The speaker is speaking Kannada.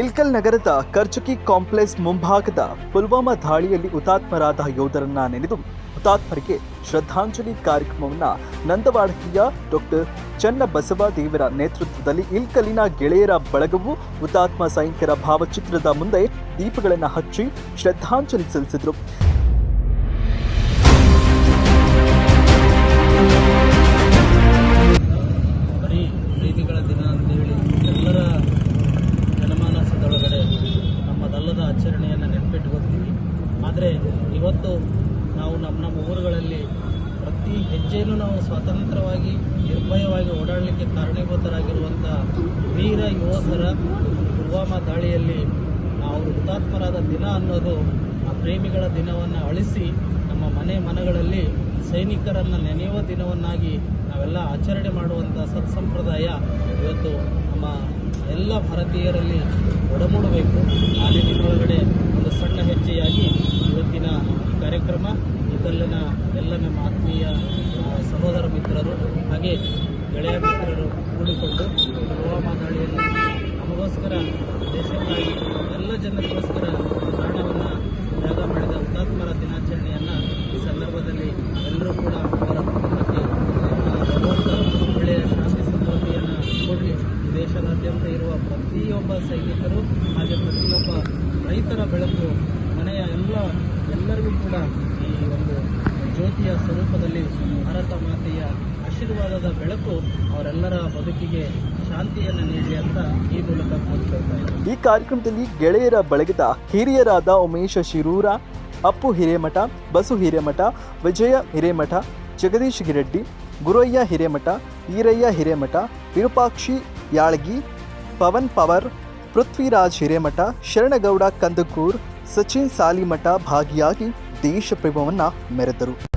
ಇಲ್ಕಲ್ ನಗರದ ಕರ್ಚುಕಿ ಕಾಂಪ್ಲೆಕ್ಸ್ ಮುಂಭಾಗದ ಪುಲ್ವಾಮಾ ದಾಳಿಯಲ್ಲಿ ಹುತಾತ್ಮರಾದ ಯೋಧರನ್ನ ನೆನೆದು ಹುತಾತ್ಮರಿಗೆ ಶ್ರದ್ಧಾಂಜಲಿ ಕಾರ್ಯಕ್ರಮವನ್ನು ನಂದವಾಡಕಿಯ ಡಾಕ್ಟರ್ ಚನ್ನಬಸವ ದೇವರ ನೇತೃತ್ವದಲ್ಲಿ ಇಲ್ಕಲಿನ ಗೆಳೆಯರ ಬಳಗವು ಹುತಾತ್ಮ ಸೈನಿಕರ ಭಾವಚಿತ್ರದ ಮುಂದೆ ದೀಪಗಳನ್ನು ಹಚ್ಚಿ ಶ್ರದ್ಧಾಂಜಲಿ ಸಲ್ಲಿಸಿದರು. ನಮ್ಮದಲ್ಲದ ಆಚರಣೆಯನ್ನು ನೆನಪಿಟ್ಕೊಳ್ತೀವಿ ಆದರೆ ಇವತ್ತು ನಾವು ನಮ್ಮ ನಮ್ಮ ಊರುಗಳಲ್ಲಿ ಪ್ರತಿ ಹೆಜ್ಜೆಯೂ ನಾವು ಸ್ವತಂತ್ರವಾಗಿ, ನಿರ್ಭಯವಾಗಿ ಓಡಾಡಲಿಕ್ಕೆ ಕಾರಣೀಭೂತರಾಗಿರುವಂಥ ವೀರ ಯೋಧರ ಪುಲ್ವಾಮಾ ದಾಳಿಯಲ್ಲಿ ಅವರು ಹುತಾತ್ಮರಾದ ದಿನ ಅನ್ನೋದು ಆ ಪ್ರೇಮಿಗಳ ದಿನವನ್ನು ಅಳಿಸಿ ನಮ್ಮ ಮನೆ ಮನಗಳಲ್ಲಿ ಸೈನಿಕರನ್ನು ನೆನೆಯುವ ದಿನವನ್ನಾಗಿ ನಾವೆಲ್ಲ ಆಚರಣೆ ಮಾಡುವಂಥ ಸತ್ಸಂಪ್ರದಾಯ ಇವತ್ತು ನಮ್ಮ ಎಲ್ಲ ಭಾರತೀಯರಲ್ಲಿ ಒಡಮೂಡಬೇಕು ಆ ನಿಟ್ಟಿನೊಳಗಡೆ ಒಂದು ಸಣ್ಣ ಹೆಜ್ಜೆಯಾಗಿ ಇವತ್ತಿನ ಈ ಇದಲ್ಲಿನ ಎಲ್ಲ ನಮ್ಮ ಆತ್ಮೀಯ ಸಹೋದರ ಮಿತ್ರರು ಹಾಗೆ ಗೆಳೆಯ ಮಿತ್ರರು ಕೂಡಿಕೊಂಡು ಪುಲ್ವಾಮಾ ದಾಳಿಯಲ್ಲಿ ನಮಗೋಸ್ಕರ, ದೇಶಕ್ಕಾಗಿ ಎಲ್ಲ ಜನರಿಗೋಸ್ಕರ ಪ್ರಾಣವನ್ನು ತ್ಯಾಗ ಮಾಡಿದ ಹುತಾತ್ಮರ ದಿನಾಚರಣೆಯನ್ನು ಈ ಸಂದರ್ಭದಲ್ಲಿ ಎಲ್ಲರೂ ಕೂಡ ಅವರ ಕುಟುಂಬಕ್ಕೆ ಒಳ್ಳೆಯ ಶಾಂತಿ ಸಮೃದ್ಧಿಯನ್ನು ಕೊಡಲಿ. ದೇಶದಾದ್ಯಂತ ಇರುವ ಪ್ರತಿಯೊಬ್ಬ ಸೈನಿಕರು ಹಾಗೆ ಪ್ರತಿಯೊಬ್ಬ ರೈತರ ಬೆಳಕು ಮನೆಯ ಎಲ್ಲರಿಗೂ ಕೂಡ ಈ ಒಂದು ಜ್ಯೋತಿಯ ಸ್ವರೂಪದಲ್ಲಿ ಭಾರತ ಮಾತೆಯ ಆಶೀರ್ವಾದದ ಬೆಳಕು ಅವರೆಲ್ಲರ ಬದುಕಿಗೆ ಶಾಂತಿಯನ್ನು ನೀಡಲಿ ಅಂತ ಈ ಮೂಲಕ ಈ ಕಾರ್ಯಕ್ರಮದಲ್ಲಿ ಗೆಳೆಯರ ಬಳಗದ ಹಿರಿಯರಾದ ಉಮೇಶ ಶಿರೂರ, ಅಪ್ಪು ಹಿರೇಮಠ, ಬಸು ಹಿರೇಮಠ, ವಿಜಯ ಹಿರೇಮಠ, ಜಗದೀಶ್ ಗಿರೆಡ್ಡಿ ಗುರಯ್ಯ ಹಿರೇಮಠ, ಈರಯ್ಯ ಹಿರೇಮಠ, ವಿರೂಪಾಕ್ಷಿ ಯಾಳಗಿ, ಪವನ್ ಪವರ್, ಪೃಥ್ವಿರಾಜ್ ಹಿರೇಮಠ, ಶರಣಗೌಡ ಕಂದಕೂರ್ ಸಚಿನ್ ಸಾಲಿಮಠ ಭಾಗಿಯಾಗಿ ದೇಶ ಪ್ರೇಮವನ್ನು ಮೆರೆದರು.